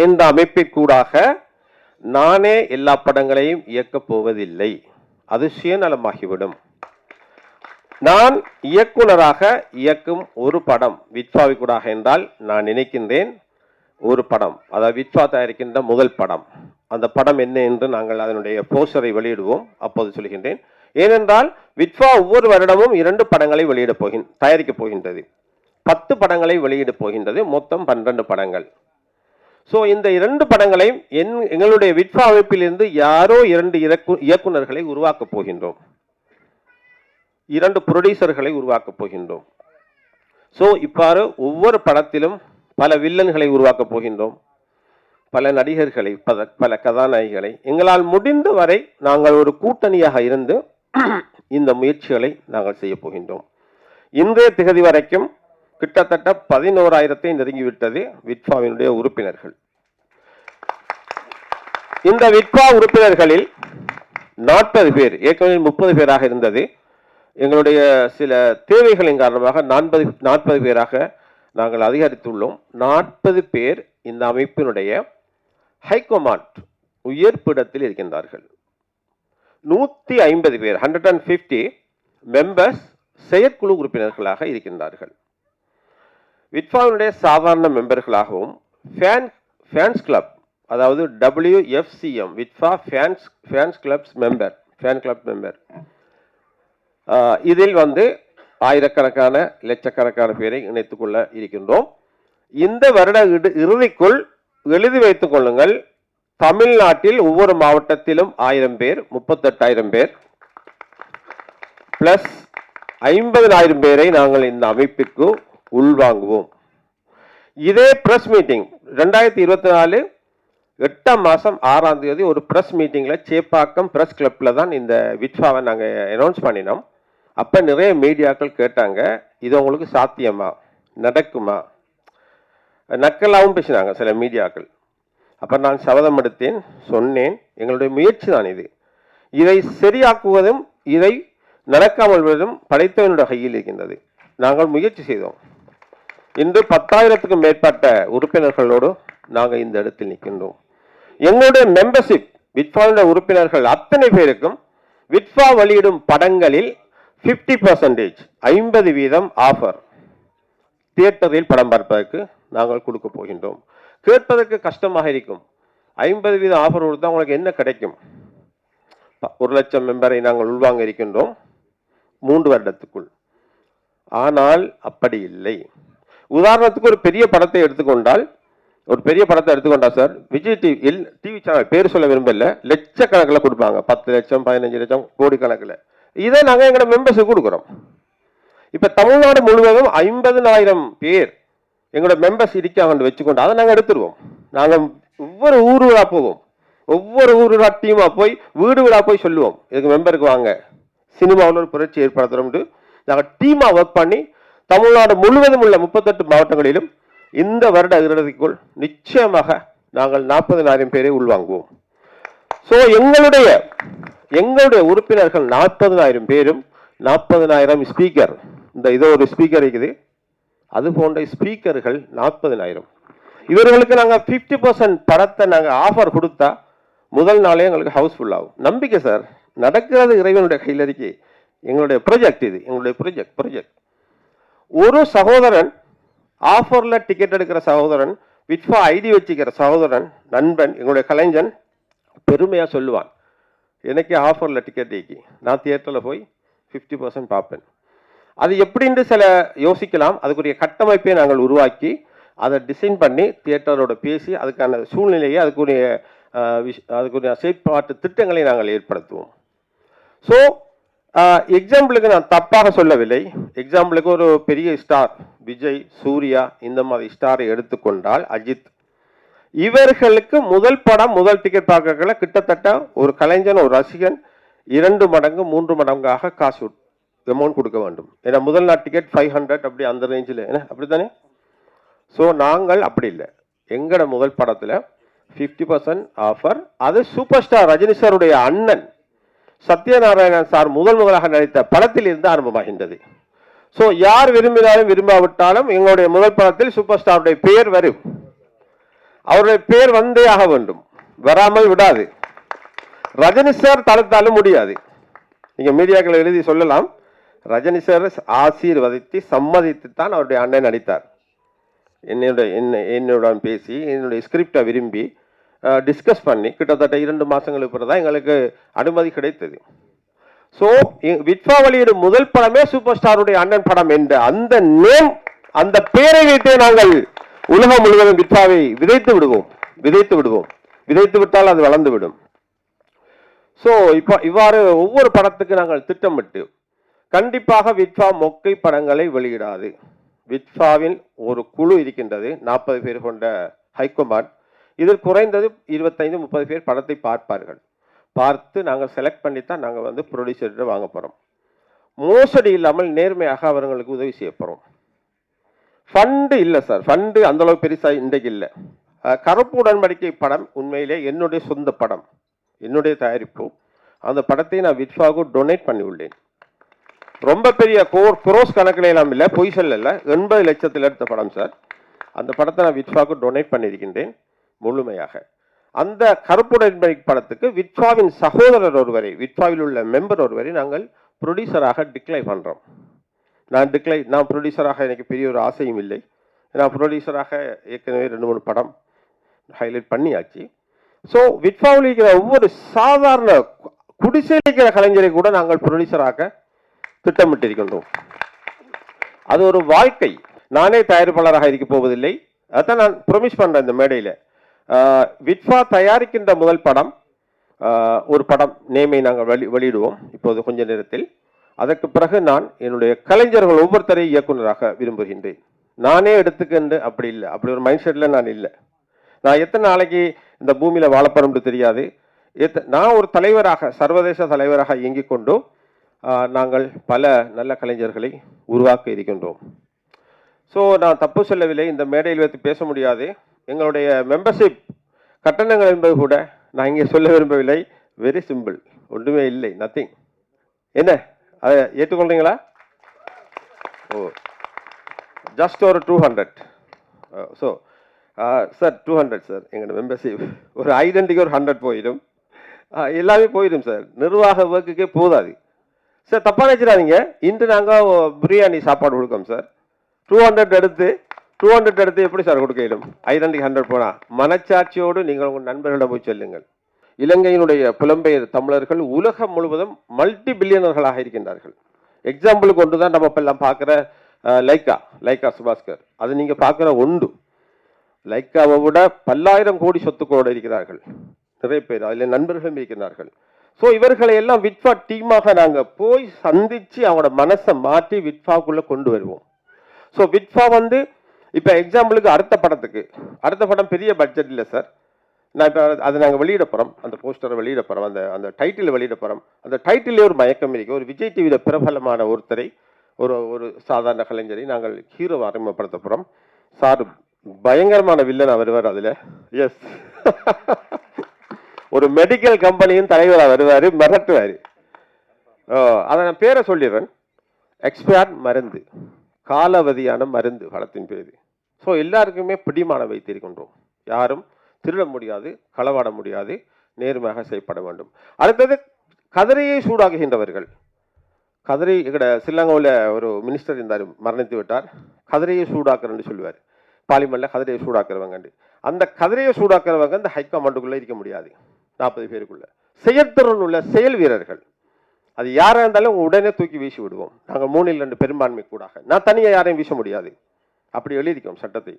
விட்வா என்ற அமைப்பிற்கூடாக நானே எல்லா படங்களையும் இயக்கப் போவதில்லை. அது சுயநலமாகிவிடும் நான் இயக்குனராக இயக்கும் ஒரு படம் விட்வாவிற்கூடாக என்றால் நான் நினைக்கின்றேன் ஒரு படம். அதாவது விட்வா தயாரிக்கின்ற முதல் படம். அந்த படம் என்ன என்று நாங்கள் அதனுடைய போஸ்டரை வெளியிடுவோம். அப்போது சொல்கின்றேன். ஏனென்றால் வித்வா ஒவ்வொரு வருடமும் இரண்டு படங்களை வெளியிடப் போகின் தயாரிக்கப் போகின்றது. பத்து படங்களை வெளியிடப் போகின்றது. மொத்தம் பன்னிரண்டு படங்கள். ஸோ இந்த இரண்டு படங்களையும் என் எங்களுடைய விட்வா அமைப்பிலிருந்து யாரோ இரண்டு இறக்கு இயக்குனர்களை உருவாக்கப் போகின்றோம். இரண்டு புரொடியூசர்களை உருவாக்கப் போகின்றோம். ஸோ இவ்வாறு ஒவ்வொரு படத்திலும் பல வில்லன்களை உருவாக்கப் போகின்றோம். பல நடிகர்களை பல பல கதாநாயகிகளை. எங்களால் முடிந்த வரை நாங்கள் ஒரு கூட்டணியாக இருந்து இந்த முயற்சிகளை நாங்கள் செய்ய போகின்றோம். இன்றைய திகதி வரைக்கும் கிட்டத்தட்ட பதினோராயிரத்தை நெருங்கிவிட்டது விட்பாவினுடைய உறுப்பினர்கள். இந்த விட்பா உறுப்பினர்களில் நாற்பது பேர் ஏற்கனவே முப்பது பேராக இருந்தது. எங்களுடைய சில தேவைகளின் காரணமாக நாற்பது நாற்பது பேராக நாங்கள் அதிகரித்துள்ளோம். நாற்பது பேர் இந்த அமைப்பினுடைய ஹைகமாண்ட் உயர்ப்பிடத்தில் இருக்கின்றார்கள். நூற்றி ஐம்பது பேர் ஹண்ட்ரட் அண்ட் ஃபிஃப்டி மெம்பர்ஸ் செயற்குழு உறுப்பினர்களாக இருக்கின்றார்கள். விட்பாவினுடைய சாதாரண மெம்பர்களாகவும் ஃபேன் ஃபேன்ஸ் கிளப் அதாவது WFCM விட்ஃபா fans fans clubs member fan club member இதில் வந்து ஆயிரக்கணக்கான லட்சக்கணக்கான பேரை இணைத்துக் கொள்ள இருக்கின்றோம். இந்த வருட இடு- இறுதிக்குள் எழுதி வைத்துக் கொள்ளுங்கள். தமிழ்நாட்டில் ஒவ்வொரு மாவட்டத்திலும் ஆயிரம் பேர் முப்பத்தெட்டாயிரம் பேர். பிளஸ் ஐம்பதனாயிரம் பேரை நாங்கள் இந்த அமைப்பிற்கு உள்வாங்குவோம் இதே பிரஸ் மீட்டிங் ரெண்டாயிரத்தி இருபத்தி நாலு எட்டாம் மாதம் ஆறாம் தேதி ஒரு ப்ரெஸ் மீட்டிங்கில் சேப்பாக்கம் ப்ரெஸ் கிளப்பில் தான் இந்த விட்ஃபாவை நாங்கள் அனௌன்ஸ் பண்ணினோம். அப்போ நிறைய மீடியாக்கள் கேட்டாங்க இது உங்களுக்கு சாத்தியமா? நடக்குமா? நக்கலாகவும் பேசினாங்க சில மீடியாக்கள். அப்போ நான் சபதம் எடுத்தேன் சொன்னேன் எங்களுடைய முயற்சி தான் இது. இதை சரியாக்குவதும் இதை நடக்காமல் விடுவதும் படைத்தவனுடைய கையில் இருக்கின்றது. நாங்கள் முயற்சி செய்தோம். இன்று பத்தாயிரத்துக்கும் மேற்பட்ட உறுப்பினர்களோடு நாங்கள் இந்த இடத்தில் நிற்கின்றோம் எங்களுடைய மெம்பர்ஷிப் விட்ஃபாவுடைய உறுப்பினர்கள் அத்தனை பேருக்கும் விட்ஃபா வெளியிடும் படங்களில் 50% பர்சன்டேஜ் ஐம்பது வீதம் ஆஃபர் தியேட்டரில் படம் பார்ப்பதற்கு நாங்கள் கொடுக்க போகின்றோம். கேட்பதற்கு கஷ்டமாக இருக்கும். ஐம்பது வீதம் ஆஃபர் கொடுத்தா உங்களுக்கு என்ன கிடைக்கும்? ப- ஒரு லட்சம் மெம்பரை நாங்கள் உள்வாங்க இருக்கின்றோம் மூன்று வருடத்துக்குள். ஆனால் அப்படி இல்லை. உதாரணத்துக்கு ஒரு பெரிய படத்தை எடுத்துக்கொண்டால் ஒரு பெரிய படத்தை எடுத்துக்கொண்டா sir Vijay TV TV channel பேர் சொல்ல விரும்பல லட்சக்கணக்கில் கொடுப்பாங்க. பத்து லட்சம் பதினஞ்சு லட்சம் கோடி கணக்கில் இதை நாங்கள் எங்களோட மெம்பர்ஸுக்கு கொடுக்குறோம். இப்போ தமிழ்நாடு முழுவதும் ஐம்பதுனாயிரம் பேர் எங்களோட மெம்பர்ஸ் இருக்காங்கன்னு வச்சுக்கொண்டு அதை நாங்கள் எடுத்துருவோம். நாங்கள் ஒவ்வொரு ஊர் போவோம். ஒவ்வொரு ஊர் ஊரா டீமாக போய் வீடு வீடாக போய் சொல்லுவோம். இதுக்கு மெம்பருக்கு வாங்க. சினிமாவில் ஒரு புரட்சி ஏற்படுத்துகிறோம்ட்டு நாங்கள் டீமாக ஒர்க் பண்ணி தமிழ்நாடு முழுவதும் உள்ள முப்பத்தெட்டு மாவட்டங்களிலும் இந்த வருட இறுதிக்குள் நிச்சயமாக நாங்கள் நாற்பதனாயிரம் பேரை உள்வாங்குவோம். ஸோ எங்களுடைய எங்களுடைய உறுப்பினர்கள் நாற்பதனாயிரம் பேரும் நாற்பதனாயிரம் ஸ்பீக்கர் இந்த இதோ ஒரு ஸ்பீக்கர் இருக்குது. அது போன்ற ஸ்பீக்கர்கள் நாற்பதனாயிரம். இவர்களுக்கு நாங்கள் ஃபிஃப்டி பர்சன்ட் படத்தை நாங்கள் ஆஃபர் கொடுத்தா முதல் நாளே எங்களுக்கு ஹவுஸ்ஃபுல் ஆகும். நம்பிக்கை சார் நடக்கிறது இறைவனுடைய கையில் இருக்கு. எங்களுடைய ப்ரொஜெக்ட் இது. எங்களுடைய ப்ரொஜெக்ட் ப்ரொஜெக்ட் ஒரு சகோதரன் ஆஃபரில் டிக்கெட் எடுக்கிற சகோதரன் விட்ஃபா ஐடி வச்சுக்கிற சகோதரன் நண்பன் எங்களுடைய கலைஞன் பெருமையாக சொல்லுவான். எனக்கு ஆஃபரில் டிக்கெட் ஏக்கி நான் தியேட்டரில் போய் ஃபிஃப்டி பர்சன்ட் பார்ப்பேன். அது எப்படின்னு சில யோசிக்கலாம். அதுக்குரிய கட்டமைப்பை நாங்கள் உருவாக்கி அதை டிசைன் பண்ணி தியேட்டரோட பேசி அதுக்கான சூழ்நிலையை அதுக்குரிய விஷ்- அதுக்குரிய செயற்பாட்டு திட்டங்களை நாங்கள் ஏற்படுத்துவோம். ஸோ எக்ஸாம்பிளுக்கு நான் தப்பாக சொல்லவில்லை. எக்ஸாம்பிளுக்கு ஒரு பெரிய ஸ்டார் விஜய் சூர்யா இந்த மாதிரி ஸ்டாரை எடுத்துக்கொண்டால் அஜித். இவர்களுக்கு முதல் படம் முதல் டிக்கெட் பார்க்கல கிட்டத்தட்ட ஒரு கலைஞன் ஒரு ரசிகன் இரண்டு மடங்கு மூன்று மடங்காக காசு அமௌண்ட் கொடுக்க வேண்டும். ஏன்னா முதல் நாள் டிக்கெட் ஃபைவ் ஹண்ட்ரட் அப்படி அந்த ரேஞ்சில் என்ன அப்படித்தானே? ஸோ நாங்கள் அப்படி இல்லை. எங்களோட முதல் படத்தில் ஃபிஃப்டி பர்சன்ட் ஆஃபர் அது சூப்பர் ஸ்டார் ரஜினி சாருடைய அண்ணன். சத்யநாராயணன் சார் முதல் முதலாக நடித்த படத்தில் இருந்து ஆரம்பமாகின்றது. ஸோ யார் விரும்பினாலும் விரும்பாவிட்டாலும் எங்களுடைய முதல் படத்தில் சூப்பர் ஸ்டாருடைய பெயர் வரும். அவருடைய பெயர் வந்தே ஆக வேண்டும். வராமல் விடாது. ரஜினி சார் தடுத்தாலும் முடியாது. நீங்கள் மீடியாக்களை எழுதி சொல்லலாம். ரஜினி சார் ஆசீர்வதித்து சம்மதித்து தான் அவருடைய அண்ணன் நடித்தார். என்னுடைய என்ன என்னுடன் பேசி என்னுடைய ஸ்கிரிப்டை விரும்பி டிஸ்கஸ் பண்ணி கிட்டத்தட்ட இரண்டு மாதங்களுக்கு பிறகு தான் எங்களுக்கு அனுமதி கிடைத்தது. ஸோ விட்வா வெளியிடும் முதல் படமே சூப்பர் ஸ்டாருடைய அண்ணன் படம் என்ற அந்த நேம் அந்த பேரை வைத்தே நாங்கள் உலகம் முழுவதும் விட்வாவை விதைத்து விடுவோம். விதைத்து விடுவோம். விதைத்து விட்டால் அது வளர்ந்து விடும். ஸோ இப்போ இவ்வாறு ஒவ்வொரு படத்துக்கு நாங்கள் திட்டமிட்டு கண்டிப்பாக விட்வா மொக்கை படங்களை வெளியிடாது. விட்வாவில் ஒரு குழு இருக்கின்றது நாற்பது பேர் கொண்ட ஹைகமாண்ட் இதில் குறைந்தது இருபத்தைந்து முப்பது பேர் படத்தை பார்ப்பார்கள். பார்த்து நாங்கள் செலக்ட் பண்ணி தான் நாங்கள் வந்து ப்ரொடியூசர்கிட்ட வாங்க போகிறோம் மோசடி இல்லாமல் நேர்மையாக அவர்களுக்கு உதவி செய்ய போகிறோம் ஃபண்டு இல்லை சார் ஃபண்டு அந்தளவு பெருசாக இன்றைக்கு இல்லை. அஹ், கருப்பு உடன்படிக்கை படம் உண்மையிலே என்னுடைய சொந்த படம். என்னுடைய தயாரிப்பு. அந்த படத்தை நான் விட்வாவுக்கு டொனேட் பண்ணி உள்ளேன் ரொம்ப பெரிய கோர் குரோஸ் கணக்கில் எல்லாம் இல்லை பொய் சொல்லல. எண்பது லட்சத்தில் எடுத்த படம் சார் அந்த படத்தை நான் விட்வாவுக்கு டொனேட் பண்ணியிருக்கின்றேன். முழுமையாக. அந்த கருப்புடன்பை படத்துக்கு விட்வாவின் சகோதரர் ஒருவரை விட்வாவில் உள்ள மெம்பர் ஒருவரை நாங்கள் ப்ரொடியூசராக டிக்ளை பண்ணுறோம் நான் டிக்ளை நான் ப்ரொடியூசராக எனக்கு பெரிய ஒரு ஆசையும் இல்லை. நான் ப்ரொடியூசராக ஏற்கனவே ரெண்டு மூணு படம் ஹைலைட் பண்ணியாச்சு. ஸோ விட்வாவில் இருக்கிற ஒவ்வொரு சாதாரண குடிசையில் இருக்கிற கலைஞரை கூட நாங்கள் ப்ரொடியூசராக திட்டமிட்டிருக்கின்றோம். அது ஒரு வாழ்க்கை. நானே தயாரிப்பாளராக இருக்க போவதில்லை. அதான் நான் ப்ரொமிஸ் பண்ணுறேன் இந்த மேடையில். விட்வா தயாரிக்கின்ற முதல் படம் ஒரு படம் நேமை நாங்கள் வெளி வெளியிடுவோம் இப்போது கொஞ்ச நேரத்தில். அதற்கு பிறகு நான் என்னுடைய கலைஞர்கள் ஒவ்வொருத்தரையும் இயக்குனராக விரும்புகின்றேன். நானே எடுத்துக்கண்டு அப்படி இல்லை. அப்படி ஒரு மைண்ட் செட்டில் நான் இல்லை. நான் எத்தனை நாளைக்கு இந்த பூமியில் வாழப்போறோம்னு தெரியாது. எத்த நான் ஒரு தலைவராக சர்வதேச தலைவராக இயங்கிக் கொண்டு நாங்கள் பல நல்ல கலைஞர்களை உருவாக்க இருக்கின்றோம். ஸோ நான் தப்பு சொல்லவில்லை. இந்த மேடையில் வைத்து பேச முடியாது. எங்களுடைய மெம்பர்ஷிப் கட்டணங்கள் என்பது கூட நான் இங்கே சொல்ல விரும்பவில்லை. வெரி சிம்பிள் ஒன்றுமே இல்லை. நத்திங் என்ன? அதை ஏற்றுக்கொள்றீங்களா? ஓ. ஜஸ்ட் ஒரு two hundred so sir two hundred sir எங்களோட மெம்பர்ஷிப் ஒரு ஐடென்டிக்கு ஒரு ஹண்ட்ரட் போயிடும். எல்லாமே போயிடும் சார் நிர்வாக ஒர்க்குக்கே போதாது. சார் தப்பாக நினைச்சிடாதீங்க. இன்று நாங்கள் பிரியாணி சாப்பாடு கொடுக்கோம் சார் டூ ஹண்ட்ரட் எடுத்து டூ ஹண்ட்ரட் எடுத்து எப்படி சார் கொடுக்க இயலும் ஐடென்டி ஹண்ட்ரட் போனால் மனச்சாட்சியோடு நீங்கள் உங்கள் நண்பர்களிடம் போய் சொல்லுங்கள். இலங்கையினுடைய புலம்பெயர் தமிழர்கள் உலகம் முழுவதும் மல்டி பில்லியனர்களாக இருக்கின்றார்கள். எக்ஸாம்பிளுக்கு ஒன்று தான் நம்ம இப்போ எல்லாம் பார்க்குற லைக்கா லைக்கா சுபாஸ்கர் அது நீங்கள் பார்க்குற ஒன்று லைக்காவை விட பல்லாயிரம் கோடி சொத்துக்களோடு இருக்கிறார்கள். நிறைய பேர் அதில் நண்பர்களும் இருக்கிறார்கள் ஸோ இவர்களை எல்லாம் விட்வா டீமாக நாங்கள் போய் சந்தித்து அவங்களோட மனசை மாற்றி விட்ஃபாக்குள்ளே கொண்டு வருவோம். ஸோ விட்வா வந்து இப்போ எக்ஸாம்பிளுக்கு அடுத்த படத்துக்கு. அடுத்த படம் பெரிய பட்ஜெட் இல்லை சார் நான் இப்போ அதை நாங்கள் வெளியிட போகிறோம் அந்த போஸ்டரை வெளியிட போகிறோம் அந்த அந்த டைட்டில் வெளியிட போகிறோம் அந்த டைட்டிலே ஒரு மயக்கம் இருக்குது ஒரு விஜய் டிவியில் பிரபலமான ஒருத்தரை ஒரு ஒரு சாதாரண கலைஞரை நாங்கள் ஹீரோவை அறிமுகப்படுத்த போகிறோம் சார் பயங்கரமான வில்லன் வருவார் அதில். எஸ் ஒரு மெடிக்கல் கம்பெனியின் தலைவராக வருவார் மிரட்டுவார். அதை நான் பேரை சொல்லிடுறேன். எக்ஸ்பேர்ட் மருந்து. காலாவதியான மருந்து வளத்தின் பேரு. ஸோ எல்லாருக்குமே பிடிமான வைத்திருக்கின்றோம் யாரும் திருட முடியாது களவாட முடியாது நேர்மையாக செய்யப்பட வேண்டும். அடுத்தது கதிரையை சூடாக்குகின்றவர்கள். கதிரை இக்கட சில்லாங்கோவில் ஒரு மினிஸ்டர் இருந்தார் மரணித்து விட்டார். கதிரையை சூடாக்குறேன்னு சொல்லுவார். பார்லிமெண்ட்ல கதிரையை சூடாக்குறவங்கண்டு அந்த கதிரையை சூடாக்குறவங்க இந்த ஹைகமாண்டுக்குள்ளே இருக்க முடியாது. நாற்பது பேருக்குள்ளே. செயற்திறன் உள்ள செயல் வீரர்கள். அது யாராக இருந்தாலும் உடனே தூக்கி வீசி விடுவோம். நாங்கள் மூணில் ரெண்டு பெரும்பான்மை கூடாக நான் தனியாக யாரையும் வீச முடியாது. அப்படி எழுதிக்கோம் சட்டத்தை.